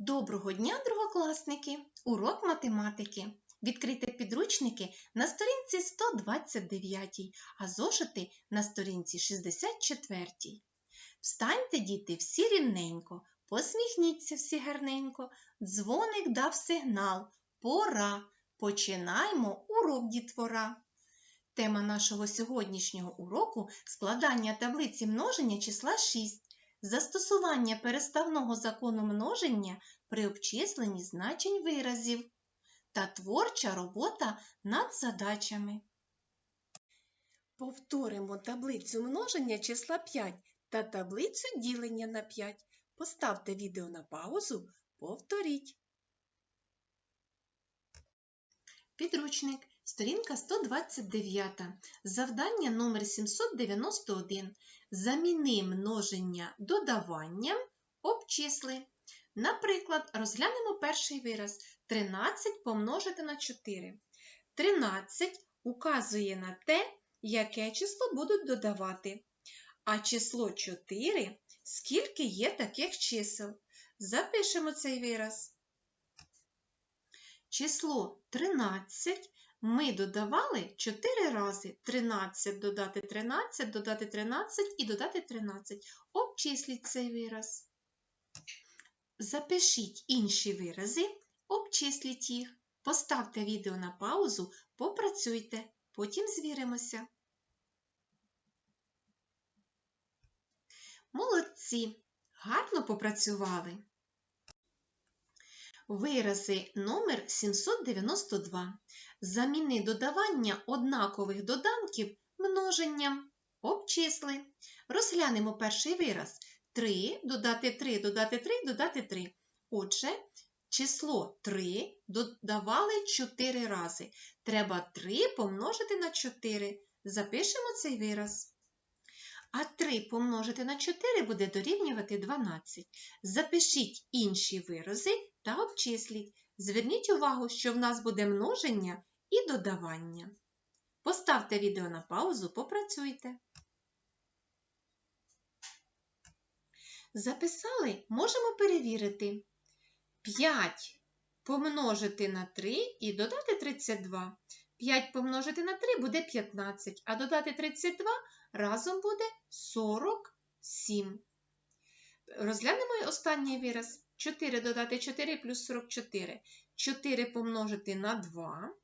Доброго дня, другокласники! Урок математики. Відкрийте підручники на сторінці 129, а зошити на сторінці 64. Встаньте, діти, всі рівненько, посміхніться всі гарненько. Дзвоник дав сигнал. Пора. Починаймо урок дітвора. Тема нашого сьогоднішнього уроку складання таблиці множення числа 6. Застосування переставного закону множення при обчисленні значень виразів та творча робота над задачами. Повторимо таблицю множення числа 5 та таблицю ділення на 5. Поставте відео на паузу, повторіть. Підручник, сторінка 129. Завдання номер 791. Заміни множення додаванням, обчисли. Наприклад, розглянемо перший вираз 13 помножити на 4. 13 указує на те, яке число будуть додавати. А число 4 скільки є таких чисел. Запишемо цей вираз. Число 13 ми додавали 4 рази. 13 додати 13, додати 13 і додати 13. Обчисліть цей вираз. Запишіть інші вирази, обчисліть їх. Поставте відео на паузу, попрацюйте, потім звіримося. Молодці! Гарно попрацювали! Вирази номер 792. Заміни додавання однакових доданків множенням. Обчисли. Розглянемо перший вираз. 3 додати 3, додати 3, додати 3. Отже, число 3 додавали 4 рази. Треба 3 помножити на 4. Запишемо цей вираз. А 3 помножити на 4 буде дорівнювати 12. Запишіть інші вирази та обчисліть. Зверніть увагу, що в нас буде множення і додавання. Поставте відео на паузу, попрацюйте. Записали, можемо перевірити. 5 помножити на 3 і додати 32. 5 помножити на 3 буде 15, а додати 32 разом буде 47. Розглянемо останній вираз. 4 додати 4 плюс 44. 4 помножити на 2,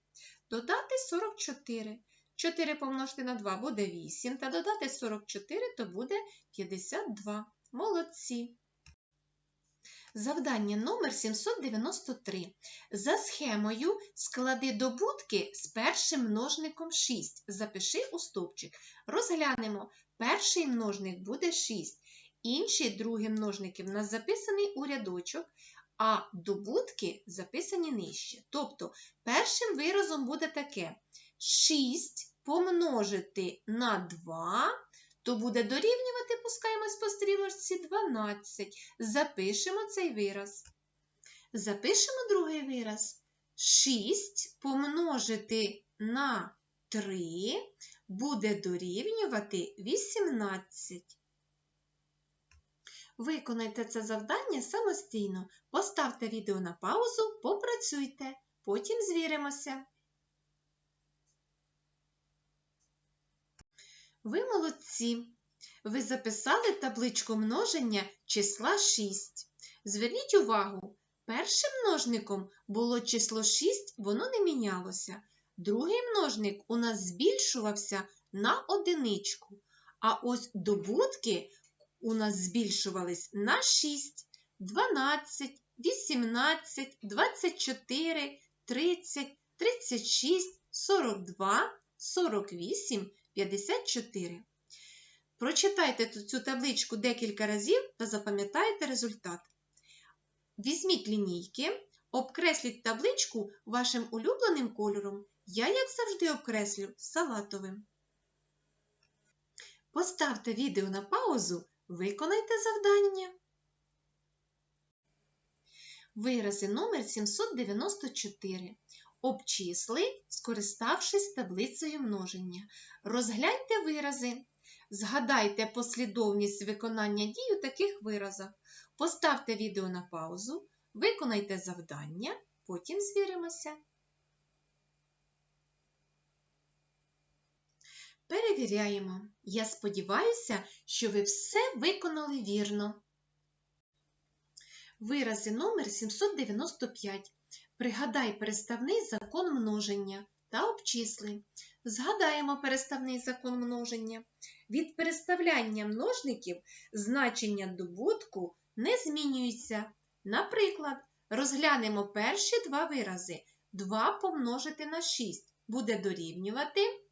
додати 44. 4 помножити на 2 буде 8, та додати 44 то буде 52. Молодці. Завдання номер 793. За схемою склади добутки з першим множником 6. Запиши у стовпчик. Розглянемо. Перший множник буде 6. Інші другі множники в нас записаний у рядочок, а добутки записані нижче. Тобто, першим виразом буде таке: 6 помножити на 2, то буде дорівнювати, пускаємось по стрілочці 12. Запишемо цей вираз. Запишемо другий вираз. 6 помножити на 3 буде дорівнювати 18. Виконайте це завдання самостійно. Поставте відео на паузу, попрацюйте, потім звіримося. Ви молодці! Ви записали табличку множення числа 6. Зверніть увагу, першим множником було число 6, воно не мінялося. Другий множник у нас збільшувався на одиничку. А ось добутки у нас збільшувались на 6, 12, 18, 24, 30, 36, 42, 48, 54. Прочитайте цю табличку декілька разів та запам'ятайте результат. Візьміть лінійки, обкресліть табличку вашим улюбленим кольором. Я, як завжди, обкреслю салатовим. Поставте відео на паузу, виконайте завдання. Вирази номер 794. Обчисли, скориставшись таблицею множення. Розгляньте вирази. Згадайте послідовність виконання дій у таких виразах. Поставте відео на паузу, Виконайте завдання, потім звіримося. Перевіряємо. Я сподіваюся, що ви все виконали вірно. Вирази номер 795. Пригадай переставний закон множення та обчисли. Згадаємо переставний закон множення. Від переставляння множників значення добутку не змінюється. Наприклад, розглянемо перші два вирази. 2 помножити на 6 буде дорівнювати.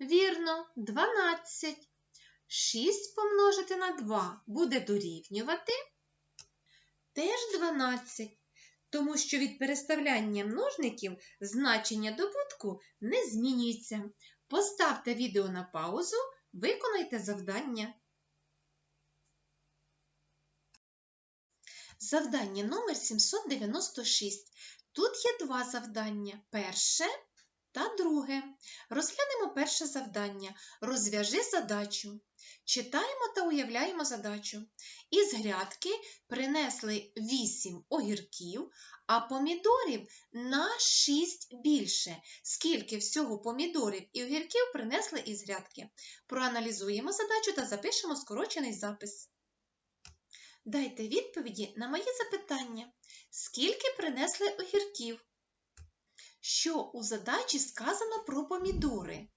Вірно, 12. 6 помножити на 2 буде дорівнювати. Теж 12. Тому що від переставляння множників значення добутку не змінюється. Поставте відео на паузу, виконайте завдання. Завдання номер 796. Тут є два завдання. Перше та друге. Розглянемо перше завдання. Розв'яжи задачу. Читаємо та уявляємо задачу. Із грядки принесли 8 огірків, а помідорів на 6 більше. Скільки всього помідорів і огірків принесли із грядки? Проаналізуємо задачу та запишемо скорочений запис. Дайте відповіді на мої запитання. Скільки принесли огірків? Що у задачі сказано про помідори?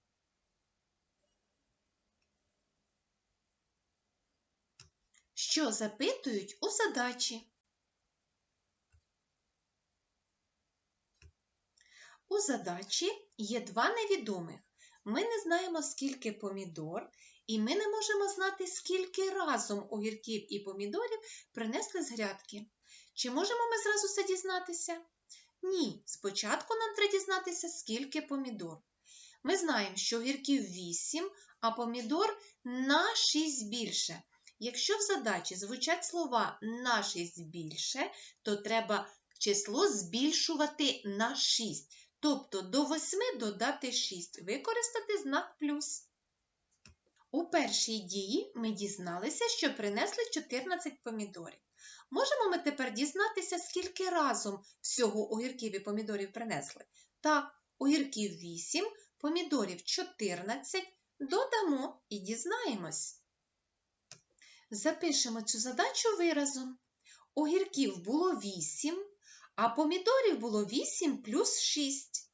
Що запитують у задачі? У задачі є два невідомих. Ми не знаємо, скільки помідор, і ми не можемо знати, скільки разом огірків і помідорів принесли з грядки. Чи можемо ми зразу це дізнатися? Ні, спочатку нам треба дізнатися, скільки помідор. Ми знаємо, що огірків 8, а помідор на 6 більше. Якщо в задачі звучать слова на 6 більше, то треба число збільшувати на 6. Тобто до 8 додати 6, використати знак плюс. У першій дії ми дізналися, що принесли 14 помідорів. Можемо ми тепер дізнатися, скільки разом всього огірків і помідорів принесли? Так, огірків 8, помідорів 14, додамо і дізнаємось. Запишемо цю задачу виразом. Огірків було 8, а помідорів було 8 плюс 6.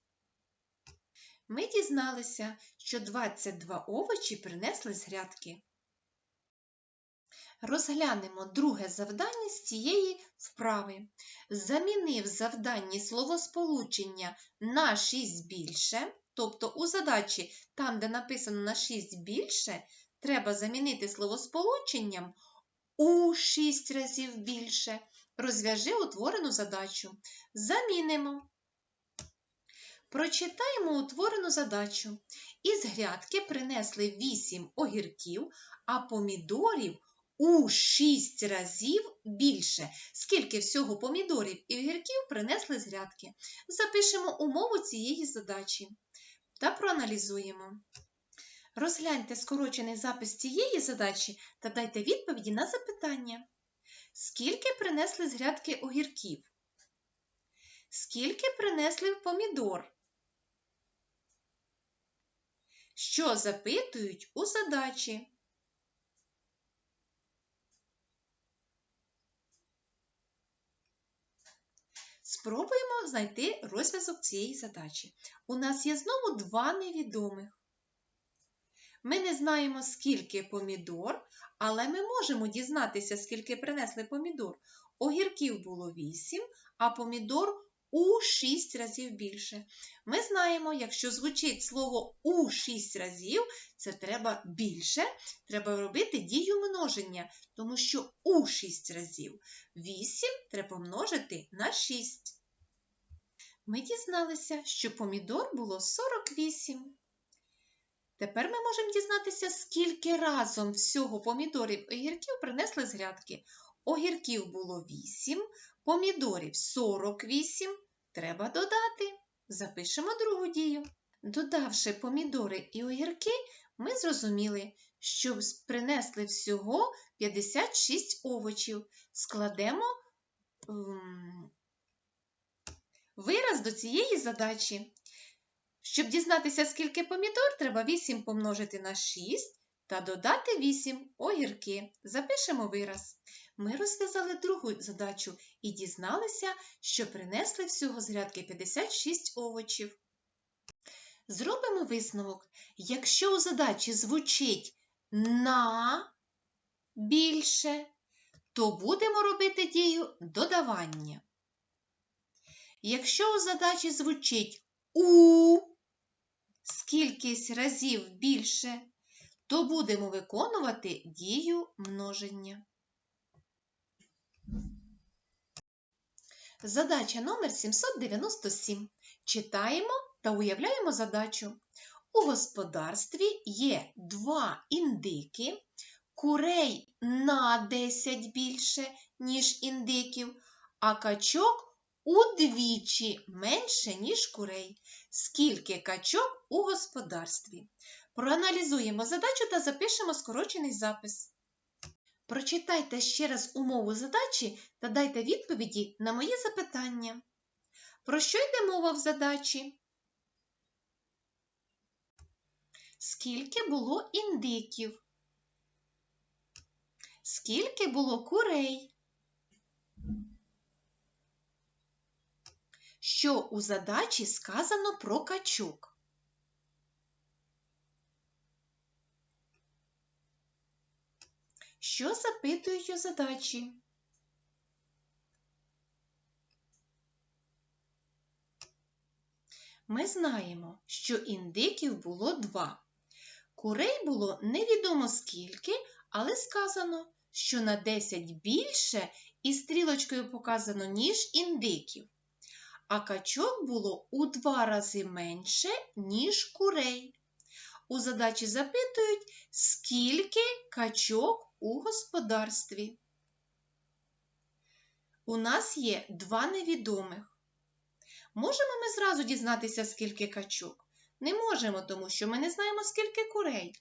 Ми дізналися, що 22 овочі принесли з грядки. Розглянемо друге завдання з цієї вправи. Заміни в завданні словосполучення на 6 більше, тобто у задачі, там, де написано на 6 більше, треба замінити словосполученням у 6 разів більше. Розв'яжи утворену задачу. Замінимо. Прочитаємо утворену задачу. Із грядки принесли 8 огірків, а помідорів у 6 разів більше. Скільки всього помідорів і огірків принесли з грядки. Запишемо умову цієї задачі та проаналізуємо. Розгляньте скорочений запис цієї задачі та дайте відповіді на запитання. Скільки принесли з грядки огірків? Скільки принесли помідор? Що запитують у задачі? Спробуємо знайти розв'язок цієї задачі. У нас є знову два невідомих. Ми не знаємо, скільки помідор, але ми можемо дізнатися, скільки принесли помідор. Огірків було 8, а помідор у 6 разів більше. Ми знаємо, якщо звучить слово у 6 разів, це треба більше, треба робити дію множення, тому що у 6 разів 8 треба множити на 6. Ми дізналися, що помідор було 48. Тепер ми можемо дізнатися, скільки разом всього помідорів і огірків принесли з грядки. Огірків було 8, помідорів 48. Треба додати. Запишемо другу дію. Додавши помідори і огірки, ми зрозуміли, що принесли всього 56 овочів. Складемо ем, вираз до цієї задачі. Щоб дізнатися, скільки помідор, треба 8 помножити на 6 та додати 8 огірки. Запишемо вираз. Ми розв'язали другу задачу і дізналися, що принесли всього з грядки 56 овочів. Зробимо висновок. Якщо у задачі звучить на більше, то будемо робити дію додавання. Якщо у задачі звучить у скількись разів більше, то будемо виконувати дію множення. Задача номер 797. Читаємо та уявляємо задачу. У господарстві є два індики, курей на 10 більше, ніж індиків, а качок удвічі менше, ніж курей. Скільки качок у господарстві? Проаналізуємо задачу та запишемо скорочений запис. Прочитайте ще раз умову задачі та дайте відповіді на мої запитання. Про що йде мова в задачі? Скільки було індиків? Скільки було курей? Що у задачі сказано про качок? Що запитують у задачі? Ми знаємо, що індиків було два. Курей було невідомо скільки, але сказано, що на 10 більше і стрілочкою показано, ніж індиків. А качок було у два рази менше, ніж курей. У задачі запитують, скільки качок у господарстві. У нас є два невідомих. Можемо ми зразу дізнатися, скільки качок? Не можемо, тому що ми не знаємо, скільки курей.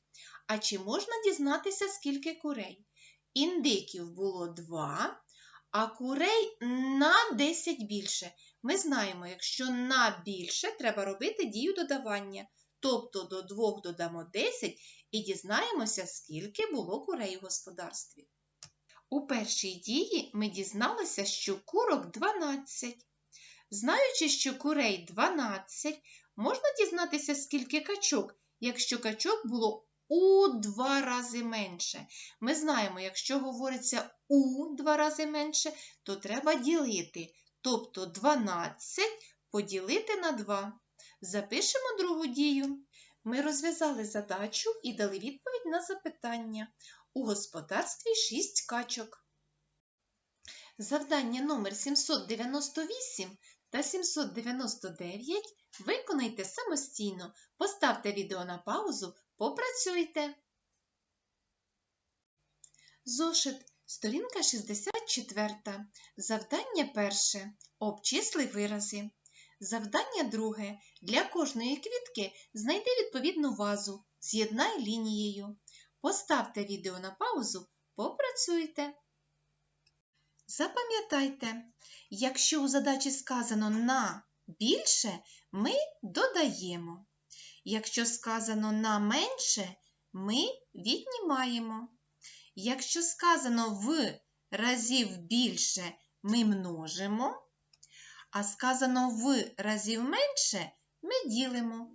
А чи можна дізнатися, скільки курей? Індиків було два, а курей на 10 більше. Ми знаємо, якщо на більше, треба робити дію додавання. Тобто до 2 додамо 10 і дізнаємося, скільки було курей у господарстві. У першій дії ми дізналися, що курок 12. Знаючи, що курей 12, можна дізнатися, скільки качок, якщо качок було у два рази менше. Ми знаємо, якщо говориться у два рази менше, то треба ділити. Тобто 12 поділити на 2. Запишемо другу дію. Ми розв'язали задачу і дали відповідь на запитання. У господарстві 6 качок. Завдання номер 798 та 799 виконайте самостійно. Поставте відео на паузу, попрацюйте. Зошит. Сторінка 64. Завдання перше. Обчисли вирази. Завдання друге. Для кожної квітки знайди відповідну вазу. З'єднай лінією. Поставте відео на паузу, попрацюйте. Запам'ятайте, якщо у задачі сказано на більше, ми додаємо. Якщо сказано на менше, ми віднімаємо. Якщо сказано в разів більше, ми множимо, а сказано в разів менше, ми ділимо.